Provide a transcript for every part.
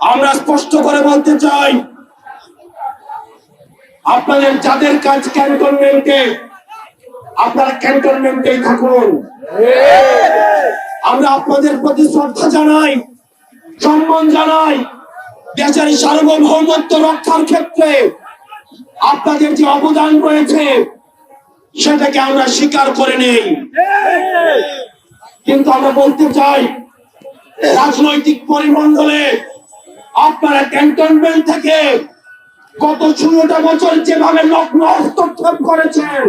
আমরা স্পষ্ট করে বলতে চাই, আপনাদের যাদের কাজ ক্যান্টনমেন্টে আপনারা ক্যান্টনমেন্টেই থাকুন। আমরা আপনাদের প্রতি শ্রদ্ধা জানাই, সম্মান জানাই, দেশের সার্বভৌমত্ব রক্ষার ক্ষেত্রে আপনাদের যে অবদান রয়েছে, সেটাকে আমরা স্বীকার করে নেই। কিন্তু আমরা বলতে চাই, রাজনৈতিক পরিমণ্ডলে আপনারা ক্যান্টনমেন্ট থেকে গত ষোলোটা বছর যেভাবে লগ্ন হস্তক্ষেপ করেছেন,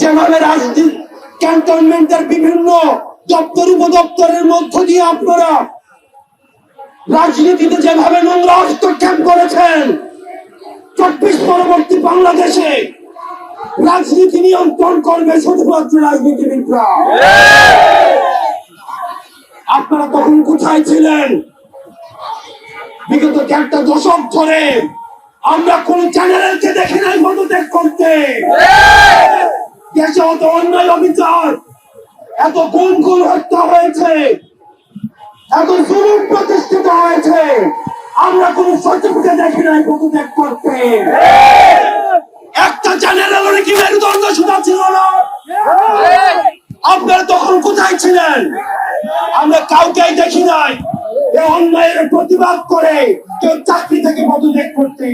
যেভাবে রাজনীতি, ক্যান্টনমেন্টের বিভিন্ন দপ্তর উপদপ্তরের মধ্য দিয়ে আপনারা রাজনীতিতে যেভাবে নোংরা হস্তক্ষেপ করেছেন, চব্বিশ পরবর্তী বাংলাদেশে রাজনীতি নিয়ন্ত্রণ করবে শুধুমাত্র রাজনীতিবিদরা। আপনারা তখন কোথায় ছিলেন? বিগত একটা দশক ধরে আমরা কোন চ্যানেলকে দেখি নাই পদত্যাগ করতে। দেশে অত অন্যায় অবিচার, এত গুম গুম হত্যা হয়েছে, এত জুলুম প্রতিষ্ঠিত হয়েছে, আমরা কোন সচিবকে দেখি নাই পদত্যাগ করতে। একটা চ্যানেল কি মেরুদণ্ড শুধু ছিল না? আপনারা তখন কোথায় ছিলেন? আমরা কাউকেই দেখি নাই। অন্যায়ের প্রতিবাদ করে কেউ চাকরি থেকে পদত্যাগ করতে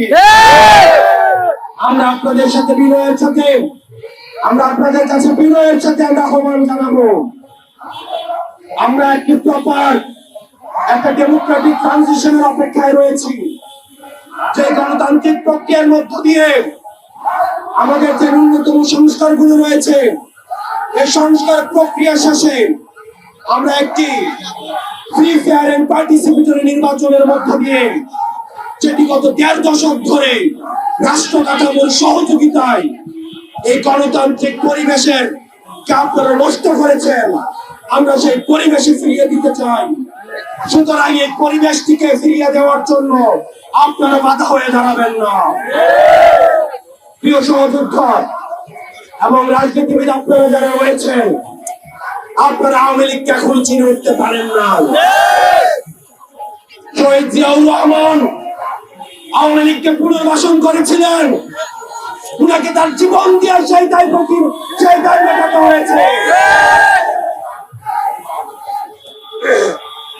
আমরা আপনাদের সাথে বিনয়ের সাথে আমরা আপনাদের কাছে বিনয়ের সাথে আমরা আহ্বান জানাব। আমরা একটি প্রপার একটা ডেমোক্রেটিক ট্রানজিশনের অপেক্ষায় রয়েছি। যে গণতান্ত্রিক প্রক্রিয়ার মধ্য দিয়ে আমাদের যে ন্যূনতম সংস্কারগুলো রয়েছে এই সংস্কার প্রক্রিয়া শেষে আমরা একটি ফ্রি ফেয়ার এন্ড পার্টিসিপেটরি নির্বাচনের মধ্য দিয়ে যেটি গত দেড় দশক ধরে রাষ্ট্র কাঠামোর সহযোগিতায় এই গণতান্ত্রিক পরিবেশের কে আপনারা নষ্ট করেছেন। আমরা সেই পরিবেশে ফিরিয়ে দিতে চাই। সুতরাং এই পরিবেশটিকে ফিরিয়ে দেওয়ার জন্য আপনারা বাধা হয়ে দাঁড়াবেন না। প্রিয় সহযোদ্ধা, এবং রাজনীতিবিদ আপনারা যারা রয়েছেন আপনারা আওয়ামী লীগকে এখন চিনে উঠতে পারেন না। শহীদ জিয়াউর রহমান আওয়ামী লীগকে পুনর্বাসন করেছিলেন। উনাকে তার জীবন দিয়ে সেই সেই মেটাতে হয়েছে।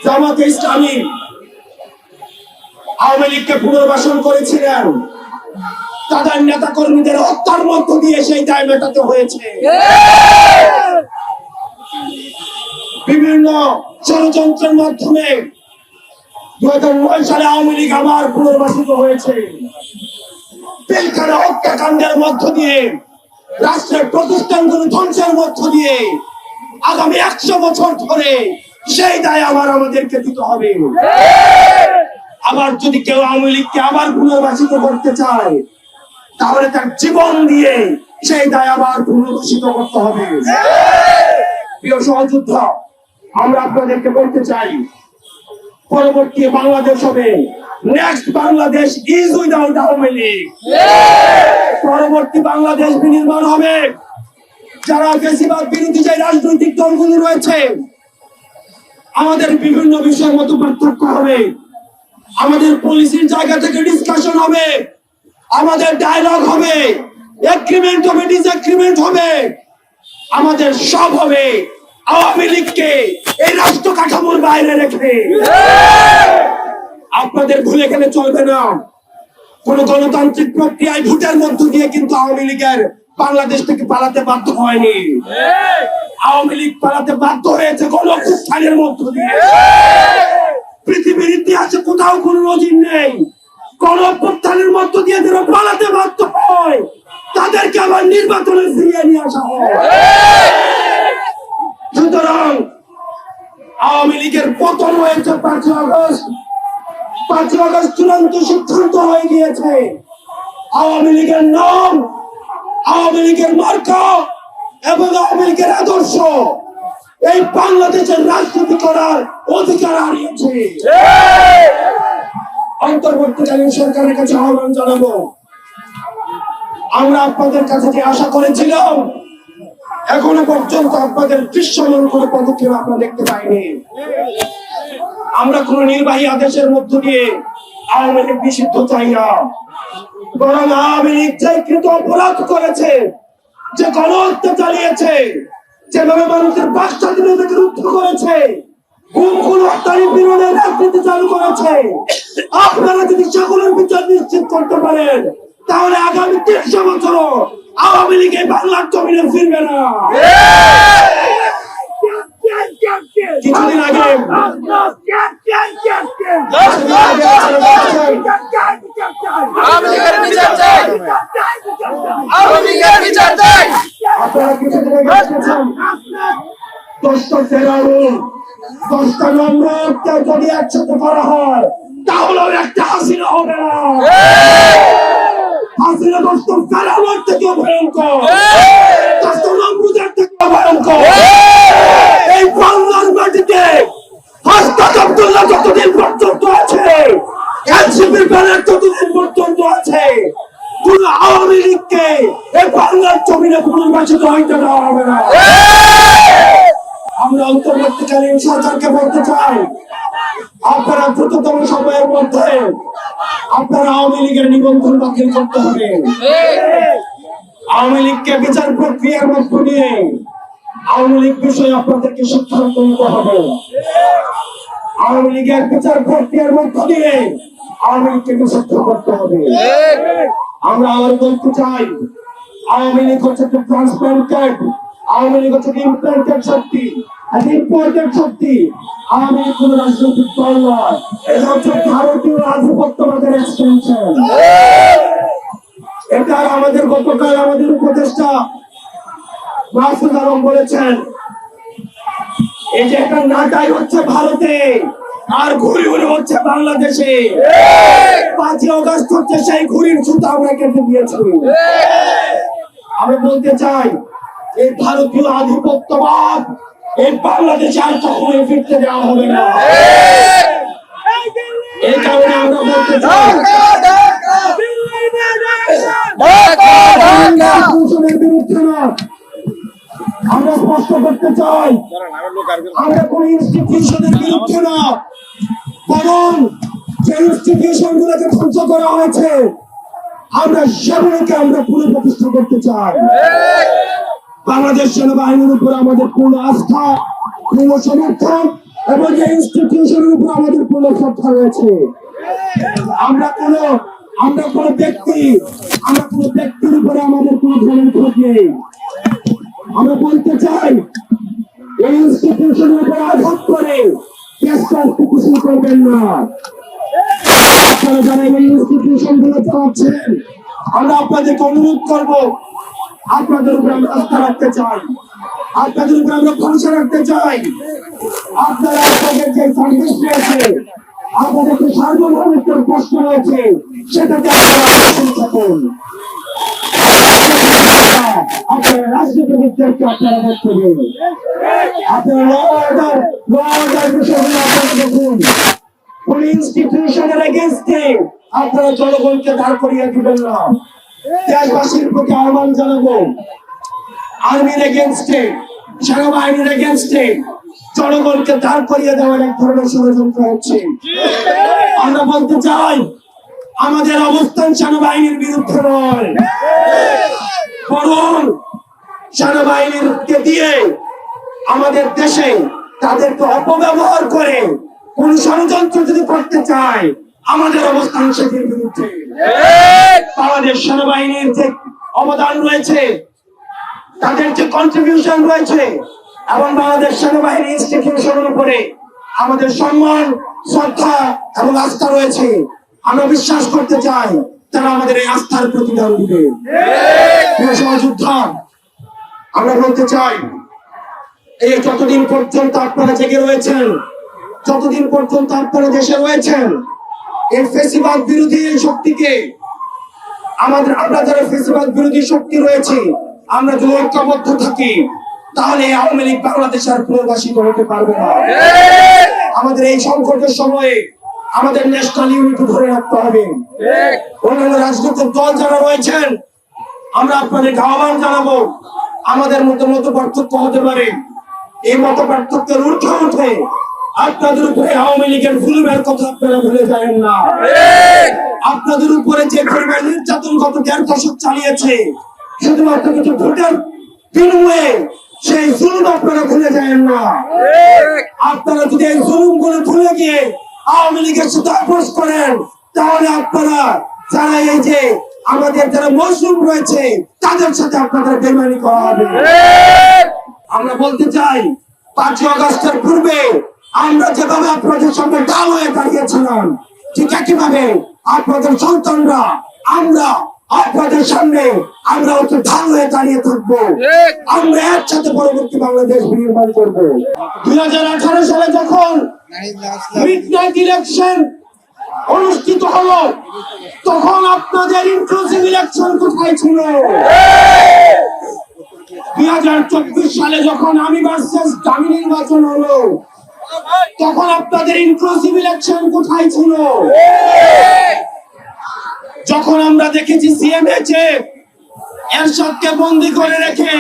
জামাতে ইসলামী আওয়ামী লীগকে পুনর্বাসন করেছিলেন। তাদের নেতা কর্মীদের হত্যার মধ্য দিয়ে সেই দায় মেটাতে হয়েছে। বিভিন্ন ষড়যন্ত্রের মাধ্যমে দু হাজার নয় সালে আওয়ামী লীগ আবার পুনর্বাসিত হয়েছে। হত্যাকাণ্ডের মধ্য দিয়ে, রাষ্ট্রের প্রতিষ্ঠানগুলো ধ্বংসের মধ্য দিয়ে আগামী একশো বছর ধরে সেই দায় আবার আমাদেরকে দিতে হবে। আবার যদি কেউ আওয়ামী লীগকে আবার পুনর্বাসিত করতে চায়, তাহলে তার জীবন দিয়ে সেই দায় আবার পুনর্বাসিত করতে হবে। প্রিয় সহযোদ্ধা আমরা আপনাদেরকে বলতে চাই, পরবর্তী বাংলাদেশ হবে। Next Bangladesh is without Awami League. পরবর্তী বাংলাদেশ বিনির্মাণ হবে। যারা বেশিরভাগ বিরোধী যে রাজনৈতিক দলগুলো রয়েছে, আমাদের বিভিন্ন বিষয়ের মতো পার্থক্য হবে। আমাদের পলিসির জায়গা থেকে ডিসকাশন হবে। আমাদের ডায়লগ হবে। এগ্রিমেন্ট হবে ডিসএগ্রিমেন্ট হবে। আমাদের সব হবে। আওয়ামী লীগকে এই রাষ্ট্র কাঠামোর বাইরে রেখে। আপনাদের ভুলে গেলে চলবে না। কোন গণতান্ত্রিক প্রক্রিয়ায় ভোটের মধ্য দিয়ে কিন্তু আওয়ামী লীগের বাংলাদেশ থেকে পালাতে বাধ্য হয়নি। আওয়ামী লীগ পালাতে বাধ্য হয়েছে গণঅভ্যুত্থানের মধ্য দিয়ে। পৃথিবীর ইতিহাসে কোথাও কোনো নজির নেই। গণঅভ্যুত্থানের মধ্য দিয়ে যারা পালাতে বাধ্য হয়, তাদেরকে আবার নির্বাচনে ফিরিয়ে নিয়ে আসা হয়। সুতরাং আওয়ামী লীগের পতন হয়েছে পাঁচই আগস্ট। পাঁচই আগস্ট চূড়ান্ত সিদ্ধান্ত হয়ে গিয়েছে। আওয়ামী লীগের নাম, আওয়ামী লীগের মার্কা এবং আওয়ামী লীগের আদর্শ এই বাংলাদেশের রাজনীতি করার অধিকার হারিয়েছে। অন্তর্বর্তীকালীন সরকারের কাছে আহ্বান জানাব। আমরা আপনাদের কাছে আশা করেছিলাম এখনও পর্যন্ত আপনাদের দৃশ্যমান কোনো পদক্ষেপ আমরা দেখতে পাইনি। আমরা কোন নির্বাহী আদেশের মধ্য দিয়ে আওয়ামী লীগ নিষিদ্ধ চাই না। বরং আওয়ামী লীগ যে কৃত অপরাধ করেছে, যে গণহত্যা চালিয়েছে যেভাবে মানুষের বাক স্বাধীনতাকে রুদ্ধ করেছে আপনারা যদি সকলের বিচার নিশ্চিত করতে পারেন, তাহলে আগামী তিনশো বছর আওয়ামী লীগ বাংলার জমিনে ফিরবে না। কিছুদিন আগে আপনারা কিছুদিন দশটা ফেরাউন দশটা নম্বরকে যদি একসাথে করা হয় তাহলে ওর একটা হাসিনা হবে না। হাসিনা দশটা ফেরাউনের থেকেও ভয়ঙ্কর। দশটা নম্বরের থেকেও ভয়ঙ্কর। এই বাংলার মাটিতে হাসপাত আব্দুল্লাহ যতদিন পর্যন্ত আছে এনসিপির ব্যানার ততদিন পর্যন্ত আছে। কোন আওয়ামী লীগকে এই বাংলার জমিনে পুনর্বাসিত হইতে দেওয়া হবে না। আমরা অন্তর্বর্তীকালীন সরকারকে বলতে চাই আপনারা দ্রুততম সময়ের মধ্যে আপনারা আওয়ামী লীগের নিবন্ধন বাতিল করতে হবে। আওয়ামী লীগকে প্রক্রিয়ার মধ্য দিয়ে আওয়ামী লীগ বিষয়ে নিতে হবে। আওয়ামী লীগের প্রক্রিয়ার মধ্য দিয়ে আওয়ামী করতে হবে। আমরা আবার বলতে চাই, আওয়ামী লীগ হচ্ছে ট্রান্সপ্লান্টেড আওয়ামী লীগ হচ্ছে ইমপ্লান্টেড শক্তি। ইম্পোর্টেড শক্তি আওয়ামী কোন রাজনৈতিক দল নয় এটা হচ্ছে ভারতীয় আধিপত্যবাদের এক্সটেনশন। এটা আমাদের গতকাল আমাদের উপদেষ্টা মাসুদ আলম বলেছেন এই যে একটা নাটাই হচ্ছে ভারতে আর ঘুরি ঘুরি হচ্ছে বাংলাদেশে। পাঁচই অগস্ট হচ্ছে সেই ঘুরির সুতা আমরা কেটে দিয়েছি। আমি বলতে চাই এই ভারতীয় আধিপত্যবাদ এই বাংলাদেশে আর কখনোই ফিরতে দেওয়া হবে না। এই কারণে আমরা বলতে আমরা স্পষ্ট করতে চাই, আমরা কোন না। ইনস্টিটিউশন গুলোকে করা হয়েছে, আমরা আমরা করতে চাই। বাংলাদেশ সেনাবাহিনীর উপর আমাদের পূর্ণ আস্থা, পূর্ণ সমর্থন এবং যে ইনস্টিটিউশনের উপর আমাদের পূর্ণ শ্রদ্ধা রয়েছে। আমরা কোন আমরা কোন ব্যক্তি, আমরা কোন ব্যক্তির উপরে আমাদের কোন ধরনের ক্ষোভ নেই। আমরা বলতে চাই, এই ইনস্টিটিউশনের উপর আঘাত করে দেশটা কুকুশি করবেন না। আপনারা যারা এই ইনস্টিটিউশনগুলো চালাচ্ছেন, আমরা আপনাদেরকে অনুরোধ করব আপনাদের উপর আমরা আস্থা রাখতে চাই। আপনাদের উপর আমরা ভরসা রাখতে চাই। আপনারা আপনাদের যে সার্ভিস রয়েছে আপনাদের যে সার্বভৌমত্বের প্রশ্ন রয়েছে, সেটাকে আপনারা আপনারা আপনারা জনগণকে দাঁড় করিয়ে দিবেন না। দেশবাসীর প্রতি আহ্বান জানাব। আর্মির এগেনস্টে, সেনাবাহিনীর এগেনস্টে জনগণকে দাঁড় করিয়ে দেওয়ার এক ধরনের ষড়যন্ত্র হচ্ছে। আমরা বলতে চাই, আমাদের অবস্থান সেনাবাহিনীর বিরুদ্ধে নয়। বরং সেনাবাহিনীকে দিয়ে আমাদের দেশে তাদেরকে অপব্যবহার করে কোন ষড়যন্ত্র যদি করতে চায়, আমাদের অবস্থান সেটির বিরুদ্ধে। বাংলাদেশ সেনাবাহিনীর যে অবদান রয়েছে তাদের যে কন্ট্রিবিউশন রয়েছে এবং বাংলাদেশ সেনাবাহিনী ইনস্টিটিউশনের উপরে আমাদের সম্মান শ্রদ্ধা এবং আস্থা রয়েছে। আমরা বিশ্বাস করতে চাই তারা আমাদের এই আস্থার প্রতিদান দিবে। সহযোদ্ধা আমরা বলতে চাই এই যতদিন পর্যন্ত আপনারা জেগে রয়েছেন যতদিন পর্যন্ত আপনারা দেশে রয়েছেন এই ফেসিবাদ বিরোধী এই শক্তিকে আমাদের আমরা যারা ফেসিবাদ বিরোধী শক্তি রয়েছে আমরা যদি ঐক্যবদ্ধ থাকি তাহলে আওয়ামী লীগ বাংলাদেশ আর পুনর্বাসিত হতে পারবে না। আমাদের এই সংকটের সময়ে আমাদের ন্যাশনাল ইউনিটি ধরে রাখতে হবে। অন্যান্য রাজনৈতিক দল যারা রয়েছেন আমরা আপনাদেরকে আহ্বান জানাব। আমাদের মধ্যে মত পার্থক্য হতে পারে। এই মত পার্থক্যের ঊর্ধ্বে উঠে আপনাদের উপরে আওয়ামী লীগের জুলুমের কথা আপনারা ভুলে যাবেন না। আপনাদের উপরে যে পরিমাণ নির্যাতন গত দেড় দশক চালিয়েছে শুধুমাত্র কিছু ভোটের বিনিময়ে সেই জুলুম আপনারা ভুলে যাবেন না। আপনারা যদি এই জুলুমগুলো ভুলে গিয়ে আওয়ামী লীগের সাথে আপোষ করেন তাহলে আপনারা যারা এই যে আমাদের যারা মজলুম রয়েছে তাদের সাথে আপনাদের বেমানি করা হবে। আমরা বলতে চাই পাঁচই অগস্টের পূর্বে আমরা যেভাবে আপনাদের সামনে ডাল হয়ে দাঁড়িয়েছিলাম ঠিক একইভাবে আপনাদের সন্তানরা আমরা আপনাদের সামনে আমরা হচ্ছে ঢাল হয়ে দাঁড়িয়ে থাকব। আমরা একসাথে পরবর্তী বাংলাদেশ নির্মাণ করব। দুই হাজার আঠারো সালে যখন মিড নাইট ইলেকশন অনুষ্ঠিত হলো তখন আপনাদের ইনক্লুসিভ ইলেকশন কোথায় ছিল? দুই হাজার চব্বিশ সালে যখন আমি ভার্সেস দামি নির্বাচন হলো তখন আপনাদের ইনক্লুসিভ ইলেকশন কোথায় ছিল? যখন আমরা দেখেছি সিএমএচে এরশাদকে বন্দি করে রেখে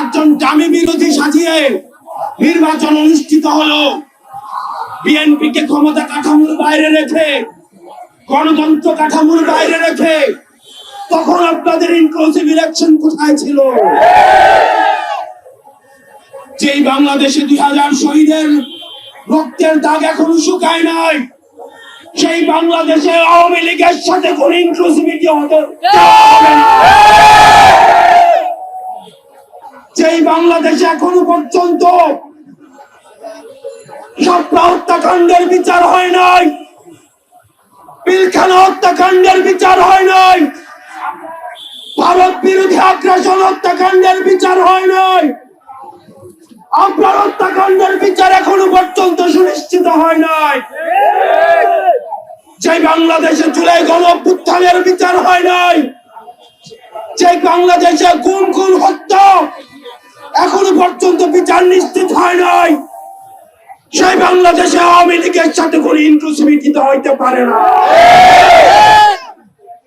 একজন দামি বিরোধী সাজিয়ে নির্বাচন অনুষ্ঠিত হলো। বিএনপি কে ক্ষমতা কাঠামোর বাইরে রেখে, গণতন্ত্র কাঠামোর বাইরে রেখে তখন আপনাদের ইনক্লুসিভ ইলেকশন কোথায় ছিল? যেই বাংলাদেশে দুই হাজার শহীদের রক্তের দাগ এখনও শুকায় নাই, সেই বাংলাদেশে আওয়ামী লীগের সাথে কোন ইনক্লুসিভিটি হতে। যেই বাংলাদেশে এখনও পর্যন্ত সাপলা হত্যাকাণ্ডের বিচার হয় নাই, পিলখানা হত্যাকাণ্ডের বিচার হয় নাই, ভারত বিরোধী আগ্রাসন হত্যাকাণ্ডের বিচার হয় নাই আপনার হত্যাকাণ্ডের বিচার এখনও পর্যন্ত সুনিশ্চিত হয় নাই। যে বাংলাদেশে জুলাই গণ বিচার হয় নাই, যে বাংলাদেশে গুম গুম হত্যা এখনও পর্যন্ত বিচার নিশ্চিত হয় নাই, সেই বাংলাদেশে আওয়ামী লীগের সাথে কোনো ইনক্লুসিভিটি হইতে পারে না।